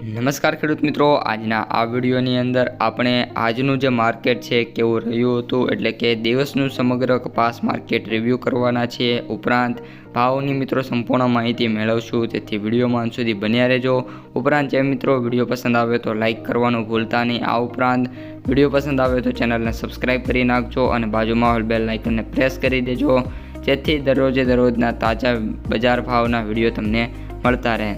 નમસ્કાર ખેડૂત મિત્રો. આજના આ વિડીયોની અંદર આપણે આજનું જે માર્કેટ છે કેવું રહ્યું હતું, એટલે કે દિવસનું સમગ્ર કપાસ માર્કેટ રિવ્યૂ કરવાના છીએ ઉપરાંત ભાવની મિત્રો સંપૂર્ણ માહિતી મેળવશું, તેથી વિડીયોમાં અંત સુધી બન્યા રહેજો. ઉપરાંત જે મિત્રો વીડિયો પસંદ આવે તો લાઇક કરવાનું ભૂલતા નહીં. આ ઉપરાંત વીડિયો પસંદ આવે તો ચેનલને સબસ્ક્રાઇબ કરી નાખજો અને બાજુમાં બેલ લાઇકનને પ્રેસ કરી દેજો. જેથી દરરોજે દરરોજના તાજા બજાર ભાવના વીડિયો તમને મળતા રહે.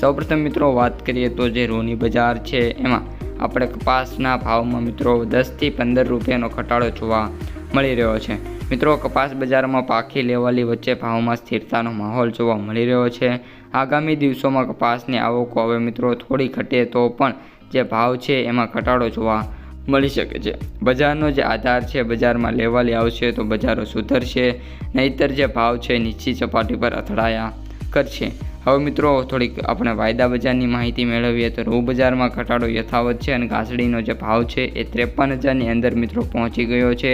સૌપ્રથમ મિત્રો વાત કરીએ તો જે રોની બજાર છે, એમાં આપણે કપાસના ભાવમાં મિત્રો દસથી પંદર રૂપિયાનો ઘટાડો જોવા મળી રહ્યો છે. મિત્રો, કપાસ બજારમાં પાખી લેવાલી વચ્ચે ભાવમાં સ્થિરતાનો માહોલ જોવા મળી રહ્યો છે. આગામી દિવસોમાં કપાસની આવકો હવે મિત્રો થોડી ઘટે તો પણ જે ભાવ છે, એમાં ઘટાડો જોવા મળી શકે છે. બજારનો જે આધાર છે, બજારમાં લેવાલી આવશે તો બજારો સુધરશે, નહીતર જે ભાવ છે, નીચી સપાટી પર અથડાયા કરશે. હવે મિત્રો, થોડીક આપણે વાયદા બજારની માહિતી મેળવીએ તો રૂ બજારમાં ઘટાડો યથાવત છે અને ઘાસડીનો જે ભાવ છે એ ત્રેપન હજારની અંદર મિત્રો પહોંચી ગયો છે.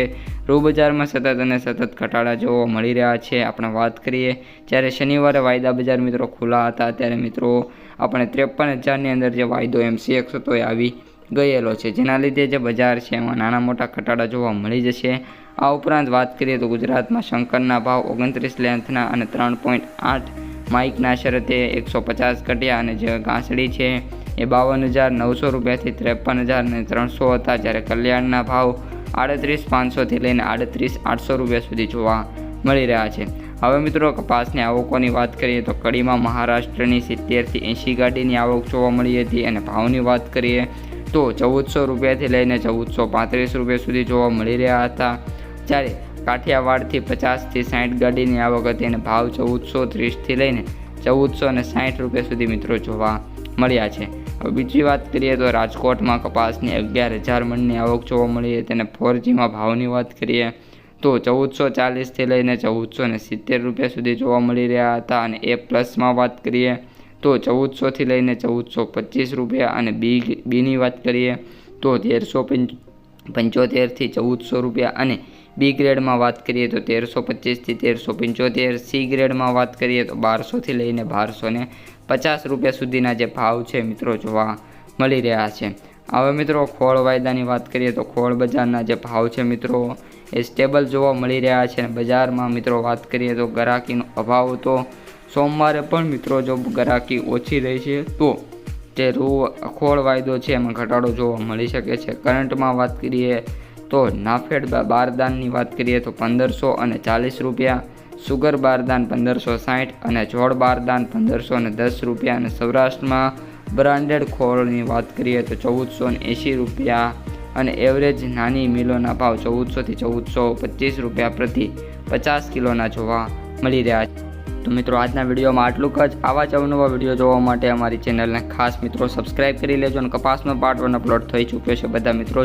રૂ બજારમાં સતત અને સતત ઘટાડા જોવા મળી રહ્યા છે. આપણે વાત કરીએ, જ્યારે શનિવારે વાયદા બજાર મિત્રો ખુલ્લા હતા, ત્યારે મિત્રો આપણે ત્રેપન હજારની અંદર જે વાયદો એમસીએક્સ હતો એ આવી ગયેલો છે. જેના લીધે જે બજાર છે એમાં નાના મોટા ઘટાડા જોવા મળી જશે. આ ઉપરાંત વાત કરીએ તો ગુજરાતમાં શંકરના ભાવ ઓગણત્રીસ લેન્થના અને ત્રણ પોઈન્ટ આઠ માઇકના શરતે એકસો પચાસ ઘટ્યા અને જે ઘાસડી છે એ બાવન હજાર નવસો રૂપિયાથી ત્રેપન હજાર ને ત્રણસો હતા જ્યારે કલ્યાણના ભાવ આડત્રીસ પાંચસોથી લઈને આડત્રીસ આઠસો રૂપિયા સુધી જોવા મળી રહ્યા છે. હવે મિત્રો કપાસની આવકોની વાત કરીએ તો કડીમાં મહારાષ્ટ્રની સિત્તેરથી એંશી ગાડીની આવક જોવા મળી હતી અને ભાવની વાત કરીએ તો ચૌદસો રૂપિયાથી લઈને ચૌદસો પાંત્રીસ રૂપિયા સુધી જોવા મળી રહ્યા હતા. જ્યારે કાઠિયાવાડથી પચાસથી સાઠ ગાડીની આવક હતી અને ભાવ ચૌદસો ત્રીસથી લઈને ચૌદસો અને સાઠ રૂપિયા સુધી મિત્રો જોવા મળ્યા છે. હવે બીજી વાત કરીએ તો રાજકોટમાં કપાસની અગિયાર હજાર મણની આવક જોવા મળી હતી અને ફોરજીમાં ભાવની વાત કરીએ તો ચૌદસો ચાલીસથી લઈને ચૌદસો ને સિત્તેર રૂપિયા સુધી જોવા મળી રહ્યા હતા અને એ પ્લસમાં વાત કરીએ તો ચૌદસોથી લઈને ચૌદસો પચીસ રૂપિયા અને બી બીની વાત કરીએ તો તેરસો પંચોતેરથી ચૌદસો રૂપિયા અને બી ગ્રેડમાં વાત કરીએ તો તેરસો પચીસથી તેરસો પંચોતેર, સી ગ્રેડમાં વાત કરીએ તો બારસોથી લઈને બારસો ને પચાસ રૂપિયા સુધીના જે ભાવ છે મિત્રો જોવા મળી રહ્યા છે. હવે મિત્રો ખોળ વાયદાની વાત કરીએ તો ખોળ બજારના જે ભાવ છે મિત્રો એ સ્ટેબલ જોવા મળી રહ્યા છે. બજારમાં મિત્રો વાત કરીએ તો ગરાકીનો અભાવ તો સોમવારે પણ મિત્રો જો ગરાકી ઓછી રહી છે તો જે રૂ, ખોળ વાયદો છે એમાં ઘટાડો જોવા મળી શકે છે. કરંટમાં વાત કરીએ તો નાફેડ બારદાનની વાત કરીએ તો પંદરસો અને ચાલીસ રૂપિયા, સુગર બારદાન પંદરસો સાઠ અને જોડ બારદાન પંદરસો અને દસ રૂપિયા અને સૌરાષ્ટ્રમાં બ્રાન્ડેડ ખોળની વાત કરીએ તો ચૌદસો ને એંશી રૂપિયા અને એવરેજ નાની મિલોના ભાવ ચૌદસોથી ચૌદસો પચીસ રૂપિયા પ્રતિ પચાસ કિલોના જોવા મળી રહ્યા છે. તો મિત્રો, આજના વિડીયોમાં આટલું જ. આવા જ અવનવા વીડિયો જોવા માટે અમારી ચેનલને ખાસ મિત્રો સબસ્ક્રાઇબ કરી લેજો અને કપાસનો પાર્ટ વન અપલોડ થઈ ચૂક્યો છે. બધા મિત્રો